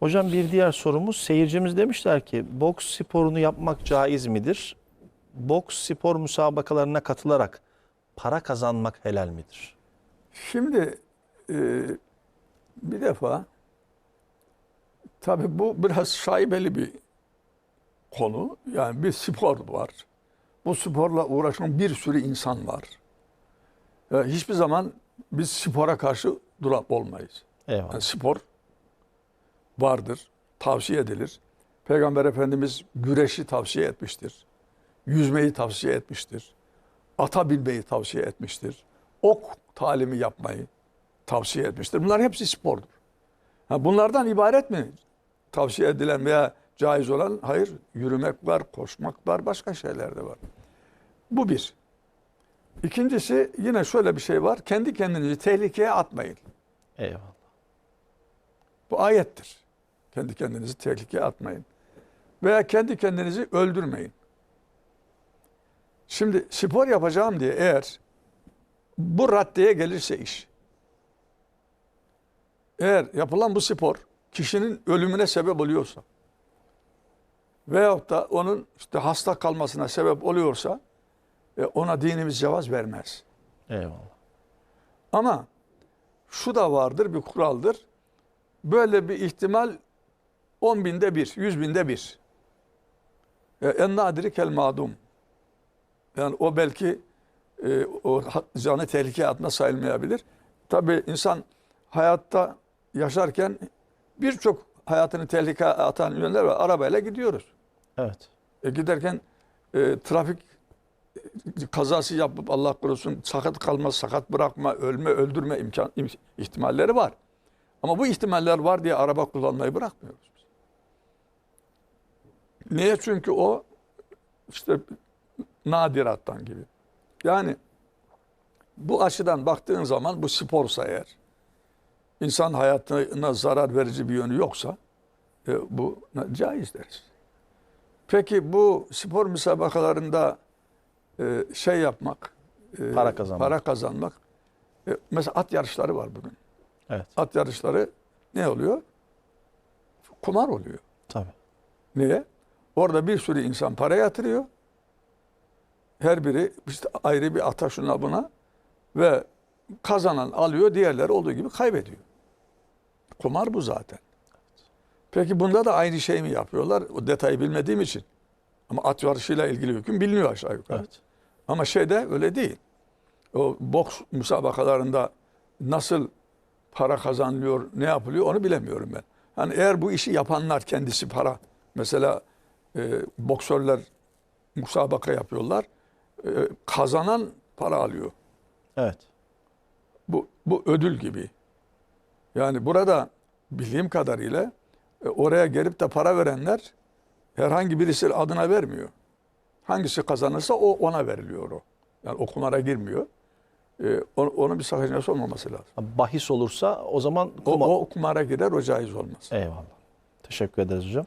Hocam bir diğer sorumuz seyircimiz demişler ki boks sporunu yapmak caiz midir? Boks spor müsabakalarına katılarak para kazanmak helal midir? Şimdi e, bir defa tabii bu biraz şaibeli bir konu. Yani bir spor var. Bu sporla uğraşan bir sürü insan var. E, hiçbir zaman biz spora karşı durak olmayız. Eyvallah. Yani spor vardır, tavsiye edilir. Peygamber Efendimiz güreşi tavsiye etmiştir. Yüzmeyi tavsiye etmiştir. Ata binmeyi tavsiye etmiştir. Ok talimi yapmayı tavsiye etmiştir. Bunlar hepsi spordur. Ha, bunlardan ibaret mi tavsiye edilen veya caiz olan? Hayır. Yürümek var, koşmak var, başka şeyler de var. Bu bir. İkincisi yine şöyle bir şey var. Kendi kendinizi tehlikeye atmayın. Eyvallah. Bu ayettir. Kendi kendinizi tehlikeye atmayın. Veya kendi kendinizi öldürmeyin. Şimdi spor yapacağım diye eğer bu raddeye gelirse iş. Eğer yapılan bu spor kişinin ölümüne sebep oluyorsa veyahut da onun işte hasta kalmasına sebep oluyorsa e, ona dinimiz cevaz vermez. Eyvallah. Ama şu da vardır bir kuraldır. Böyle bir ihtimal 10 binde bir, 100 binde bir. E, En nadiri kel madum. Yani o belki e, o canı tehlikeye atma sayılmayabilir. Tabii insan hayatta yaşarken birçok hayatını tehlikeye atan yönler var. Arabayla gidiyoruz. Evet. E, giderken e, trafik kazası yapıp Allah korusun sakat kalma, sakat bırakma, ölme, öldürme imkan im- ihtimalleri var. Ama bu ihtimaller var diye araba kullanmayı bırakmıyoruz. Niye? Çünkü o işte nadirattan gibi. Yani bu açıdan baktığın zaman bu sporsa eğer insan hayatına zarar verici bir yönü yoksa e, bu caiz deriz. Peki bu spor müsabakalarında e, şey yapmak, e, Para kazanmak. para kazanmak. E, mesela at yarışları var bugün. Evet. At yarışları ne oluyor? Kumar oluyor. Tabii. Niye? Orada bir sürü insan para yatırıyor. Her biri işte ayrı bir ata şuna buna ve kazanan alıyor, diğerleri olduğu gibi kaybediyor. Kumar bu zaten. Peki bunda da aynı şey mi yapıyorlar? O detayı bilmediğim için. Ama at yarışıyla ilgili hüküm biliniyor aşağı yukarı. Evet. Ama şeyde öyle değil. O boks müsabakalarında nasıl para kazanılıyor, ne yapılıyor onu bilemiyorum ben. Hani eğer bu işi yapanlar kendisi para, mesela e, boksörler müsabaka yapıyorlar, e, kazanan para alıyor. Evet. Bu, bu ödül gibi. Yani burada bildiğim kadarıyla e, oraya gelip de para verenler herhangi birisi adına vermiyor. Hangisi kazanırsa o ona veriliyor o. Yani o kumara girmiyor. E, onun, onun bir sakıncası olmaması lazım. Bahis olursa o zaman O, kuma- o kumara girer o caiz olmaz. Eyvallah. Teşekkür ederiz hocam.